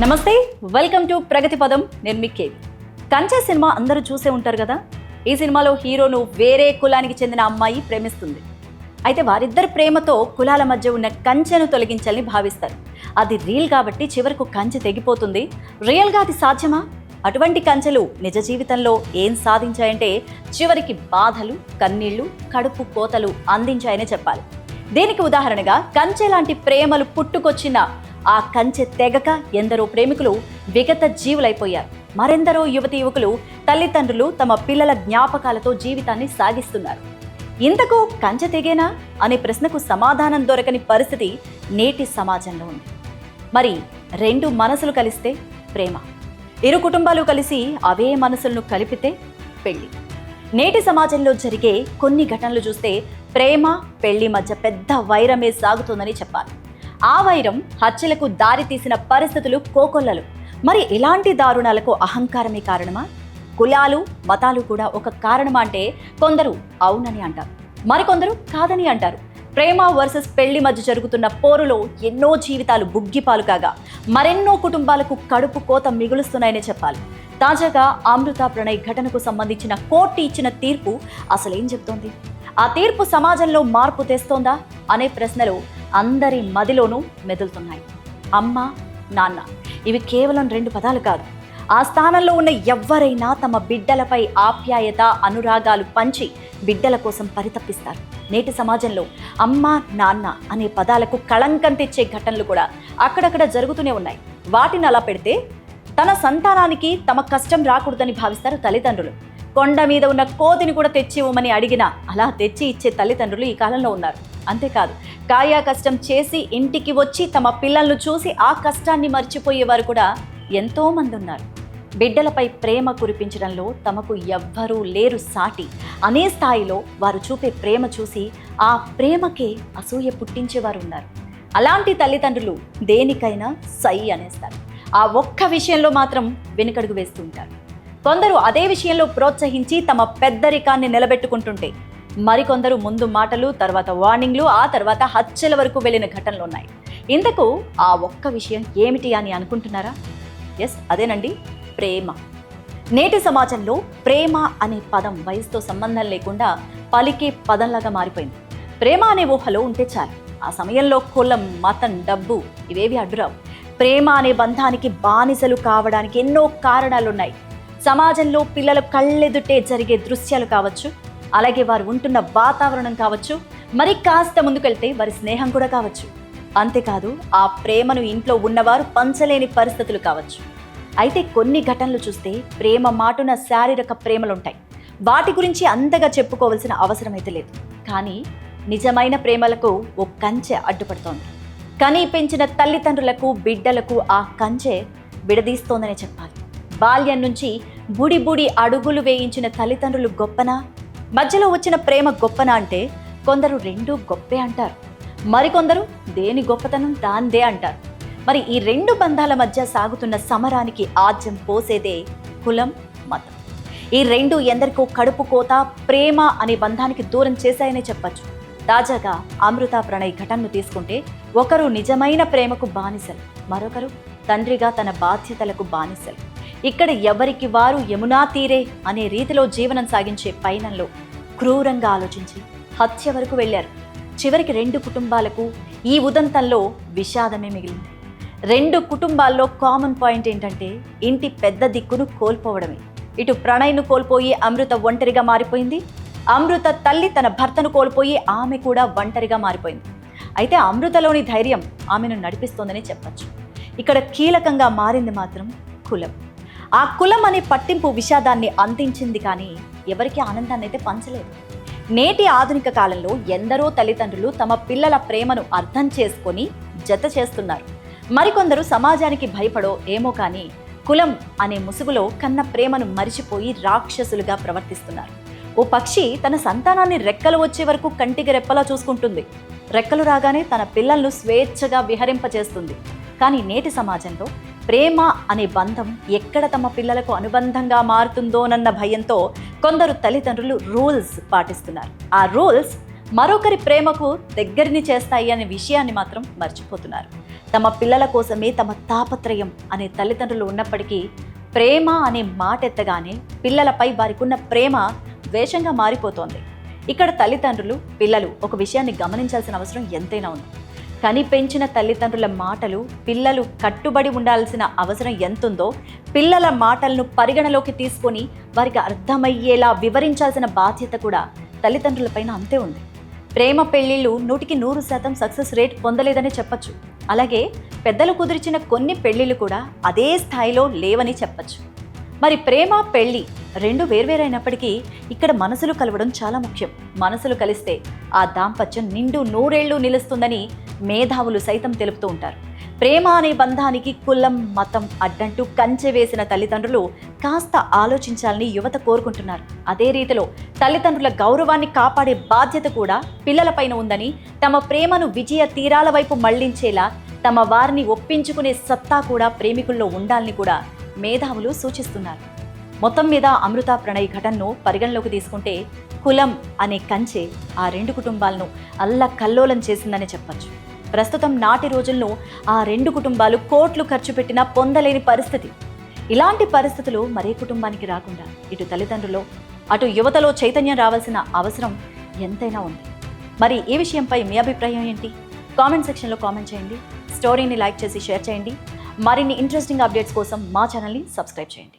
నమస్తే welcome to ప్రగతి పదం. నేను కంచె సినిమా అందరూ చూసే ఉంటారు కదా? ఈ సినిమాలో హీరోను వేరే కులానికి చెందిన అమ్మాయి ప్రేమిస్తుంది. అయితే వారిద్దరి ప్రేమతో కులాల మధ్య ఉన్న కంచెను తొలగించాలని భావిస్తారు. అది రియల్ కాబట్టి చివరకు కంచె తెగిపోతుంది. రియల్గా అది సాధ్యమా? అటువంటి కంచెలు నిజ జీవితంలో ఏం సాధించాయంటే చివరికి బాధలు కన్నీళ్ళు కడుపు కోతలు అందించాయనే చెప్పాలి. దీనికి ఉదాహరణగా కంచె లాంటి ప్రేమలు పుట్టుకొచ్చిన ఆ కంచె తెగక ఎందరో ప్రేమికులు విగత జీవులైపోయారు. మరెందరో యువతి యువకులు తల్లిదండ్రులు తమ పిల్లల జ్ఞాపకాలతో జీవితాన్ని సాగిస్తున్నారు. ఇంతకు కంచె తెగేనా? అనే ప్రశ్నకు సమాధానం దొరకని పరిస్థితి నేటి సమాజంలో ఉంది. మరి రెండు మనసులు కలిస్తే ప్రేమ. ఇరు కుటుంబాలు కలిసి అవే మనసులను కలిపితే పెళ్ళి. నేటి సమాజంలో జరిగే కొన్ని ఘటనలు చూస్తే ప్రేమ పెళ్ళి మధ్య పెద్ద వైరమే సాగుతుందని చెప్పాలి. ఆ వైరం హత్యలకు దారితీసిన పరిస్థితులు కోకొల్లలు. మరి ఇలాంటి దారుణాలకు అహంకారమే కారణమా? కులాలు మతాలు కూడా ఒక కారణమా అంటే కొందరు అవునని అంటారు. మరికొందరు కాదని అంటారు. ప్రేమ వర్సెస్ పెళ్ళి మధ్య జరుగుతున్న పోరులో ఎన్నో జీవితాలు బుగ్గిపాలు కాగా మరెన్నో కుటుంబాలకు కడుపు కోత మిగులుస్తున్నాయనే చెప్పాలి. తాజాగా అమృత ప్రణయ్ ఘటనకు సంబంధించిన కోర్టు ఇచ్చిన తీర్పు అసలేం చెప్తోంది? ఆ తీర్పు సమాజంలో మార్పు తెస్తోందా? అనే ప్రశ్నలు అందరి మదిలోనూ మెదులుతున్నాయి. అమ్మ నాన్న ఇవి కేవలం రెండు పదాలు కాదు. ఆ స్థానంలో ఉన్న ఎవ్వరైనా తమ బిడ్డలపై ఆప్యాయత అనురాగాలు పంచి బిడ్డల కోసం పరితపిస్తారు. నేటి సమాజంలో అమ్మ నాన్న అనే పదాలకు కళంకం తెచ్చే ఘటనలు కూడా అక్కడక్కడ జరుగుతూనే ఉన్నాయి. వాటిని అలా పెడితే తన సంతానానికి తమ కష్టం రాకూడదని భావిస్తారు తల్లిదండ్రులు. కొండ మీద ఉన్న కోతిని కూడా తెచ్చి ఇవ్వమని అడిగినా అలా తెచ్చి ఇచ్చే తల్లిదండ్రులు ఈ కాలంలో ఉన్నారు. అంతేకాదు కాయా కష్టం చేసి ఇంటికి వచ్చి తమ పిల్లలను చూసి ఆ కష్టాన్ని మర్చిపోయేవారు కూడా ఎంతోమంది ఉన్నారు. బిడ్డలపై ప్రేమ కురిపించడంలో తమకు ఎవ్వరూ లేరు సాటి. అనే స్థాయిలో వారు చూపే ప్రేమ చూసి ఆ ప్రేమకే అసూయ పుట్టించేవారు ఉన్నారు. అలాంటి తల్లిదండ్రులు దేనికైనా సై అనేస్తారు. ఆ ఒక్క విషయంలో మాత్రం వెనుకడుగు వేస్తూ ఉంటారు. కొందరు అదే విషయంలో ప్రోత్సహించి తమ పెద్దరికాన్ని నిలబెట్టుకుంటుంటే మరికొందరు ముందు మాటలు తర్వాత వార్నింగ్లు ఆ తర్వాత హత్యల వరకు వెళ్ళిన ఘటనలు ఉన్నాయి. ఇంతకు ఆ ఒక్క విషయం ఏమిటి అని అనుకుంటున్నారా? ఎస్ అదేనండి ప్రేమ. నేటి సమాజంలో ప్రేమ అనే పదం వయసుతో సంబంధం లేకుండా పలికే పదంలాగా మారిపోయింది. ప్రేమ అనే ఊహలో ఉంటే చాలు. ఆ సమయంలో కులం మతం డబ్బు ఇవేవి అడ్డురావు. ప్రేమ అనే బంధానికి బానిసలు కావడానికి ఎన్నో కారణాలున్నాయి. సమాజంలో పిల్లల కళ్ళెదుటే జరిగే దృశ్యాలు కావచ్చు అలాగే వారు ఉంటున్న వాతావరణం కావచ్చు మరి కాస్త ముందుకెళ్తే వారి స్నేహం కూడా కావచ్చు. అంతేకాదు ఆ ప్రేమను ఇంట్లో ఉన్నవారు పంచలేని పరిస్థితులు కావచ్చు. అయితే కొన్ని ఘటనలు చూస్తే ప్రేమ మాటున శారీరక ప్రేమలుంటాయి. వాటి గురించి అంతగా చెప్పుకోవాల్సిన అవసరం అయితే లేదు. కానీ నిజమైన ప్రేమలకు ఓ కంచె అడ్డుపడుతోంది. కనీ పెంచిన తల్లిదండ్రులకు బిడ్డలకు ఆ కంచె విడదీస్తోందనే చెప్పాలి. బాల్యం నుంచి బుడి బుడి అడుగులు వేయించిన తల్లిదండ్రులు గొప్పనా? మధ్యలో వచ్చిన ప్రేమ గొప్పనా అంటే కొందరు రెండు గొప్పే అంటారు. మరికొందరు దేని గొప్పతనం దాందే అంటారు. మరి ఈ రెండు బంధాల మధ్య సాగుతున్న సమరానికి ఆజ్యం పోసేదే కులం మతం. ఈ రెండు ఎందరికో కడుపు కోత ప్రేమ అనే బంధానికి దూరం చేశాయనే చెప్పచ్చు. తాజాగా అమృత ప్రణయ్ ఘటనను తీసుకుంటే ఒకరు నిజమైన ప్రేమకు బానిసలు మరొకరు తండ్రిగా తన బాధ్యతలకు బానిసలు. ఇక్కడ ఎవరికి వారు యమునా తీరే అనే రీతిలో జీవనం సాగించే పయనంలో క్రూరంగా ఆలోచించి హత్య వరకు వెళ్ళారు. చివరికి రెండు కుటుంబాలకు ఈ ఉదంతంలో విషాదమే మిగిలింది. రెండు కుటుంబాల్లో కామన్ పాయింట్ ఏంటంటే ఇంటి పెద్ద దిక్కును కోల్పోవడమే. ఇటు ప్రణయ్ను కోల్పోయి అమృత ఒంటరిగా మారిపోయింది. అమృత తల్లి తన భర్తను కోల్పోయి ఆమె కూడా ఒంటరిగా మారిపోయింది. అయితే అమృతలోని ధైర్యం ఆమెను నడిపిస్తోందని చెప్పచ్చు. ఇక్కడ కీలకంగా మారింది మాత్రం కులం. ఆ కులం అనే పట్టింపు విషాదాన్ని అందించింది కానీ ఎవరికి ఆనందాన్ని అయితే పంచలేదు. నేటి ఆధునిక కాలంలో ఎందరో తల్లిదండ్రులు తమ పిల్లల ప్రేమను అర్థం చేసుకొని జత చేస్తున్నారు. మరికొందరు సమాజానికి భయపడో ఏమో కానీ కులం అనే ముసుగులో కన్న ప్రేమను మరిచిపోయి రాక్షసులుగా ప్రవర్తిస్తున్నారు. ఓ పక్షి తన సంతానాన్ని రెక్కలు వచ్చే వరకు కంటికి రెప్పలా చూసుకుంటుంది. రెక్కలు రాగానే తన పిల్లలను స్వేచ్ఛగా విహరింపచేస్తుంది కానీ నేటి సమాజంలో ప్రేమ అనే బంధం ఎక్కడ తమ పిల్లలకు అనుబంధంగా మారుతుందోనన్న భయంతో కొందరు తల్లిదండ్రులు రూల్స్ పాటిస్తున్నారు. ఆ రూల్స్ మరొకరి ప్రేమకు దగ్గరిని చేస్తాయి అనే విషయాన్ని మాత్రం మర్చిపోతున్నారు. తమ పిల్లల కోసమే తమ తాపత్రయం అనే తల్లిదండ్రులు ఉన్నప్పటికీ ప్రేమ అనే మాట ఎత్తగానే పిల్లలపై వారికున్న ప్రేమ ద్వేషంగా మారిపోతోంది. ఇక్కడ తల్లిదండ్రులు పిల్లలు ఒక విషయాన్ని గమనించాల్సిన అవసరం ఎంతైనా ఉంది. కని పెంచిన తల్లిదండ్రుల మాటలు పిల్లలు కట్టుబడి ఉండాల్సిన అవసరం ఎంతుందో పిల్లల మాటలను పరిగణలోకి తీసుకొని వారికి అర్థమయ్యేలా వివరించాల్సిన బాధ్యత కూడా తల్లిదండ్రులపైన అంతే ఉంది. ప్రేమ పెళ్ళిళ్ళు నూటికి నూరు శాతం సక్సెస్ రేట్ పొందలేదని చెప్పచ్చు. అలాగే పెద్దలు కుదిర్చిన కొన్ని పెళ్ళిళ్ళు కూడా అదే స్థాయిలో లేవని చెప్పచ్చు. మరి ప్రేమ పెళ్ళి రెండు వేర్వేరైనప్పటికీ ఇక్కడ మనసులు కలవడం చాలా ముఖ్యం. మనసులు కలిస్తే ఆ దాంపత్యం నిండు నూరేళ్ళు నిలుస్తుందని మేధావులు సైతం తెలుపుతూ ఉంటారు. ప్రేమ అనే బంధానికి కులం మతం అడ్డంటూ కంచె వేసిన తల్లిదండ్రులు కాస్త ఆలోచించాలని యువత కోరుకుంటున్నారు. అదే రీతిలో తల్లిదండ్రుల గౌరవాన్ని కాపాడే బాధ్యత కూడా పిల్లలపైన ఉందని తమ ప్రేమను విజయ తీరాల వైపు మళ్ళించేలా తమ వారిని ఒప్పించుకునే సత్తా కూడా ప్రేమికుల్లో ఉండాలని కూడా మేధావులు సూచిస్తున్నారు. మొత్తం మీద అమృత ప్రణయ్ ఘటనను పరిగణలోకి తీసుకుంటే కులం అనే కంచె ఆ రెండు కుటుంబాలను అల్ల కల్లోలం చేసిందని చెప్పొచ్చు. ప్రస్తుతం నాటి రోజుల్లో ఆ రెండు కుటుంబాలు కోట్లు ఖర్చు పెట్టినా పొందలేని పరిస్థితి. ఇలాంటి పరిస్థితులు మరే కుటుంబానికి రాకుండా ఇటు తల్లిదండ్రులు అటు యువతలో చైతన్యం రావాల్సిన అవసరం ఎంతైనా ఉంది. మరి ఈ విషయంపై మీ అభిప్రాయం ఏంటి? కామెంట్ సెక్షన్లో కామెంట్ చేయండి. స్టోరీని లైక్ చేసి షేర్ చేయండి. మరిన్ని ఇంట్రెస్టింగ్ అప్డేట్స్ కోసం మా ఛానల్ని సబ్స్క్రైబ్ చేయండి.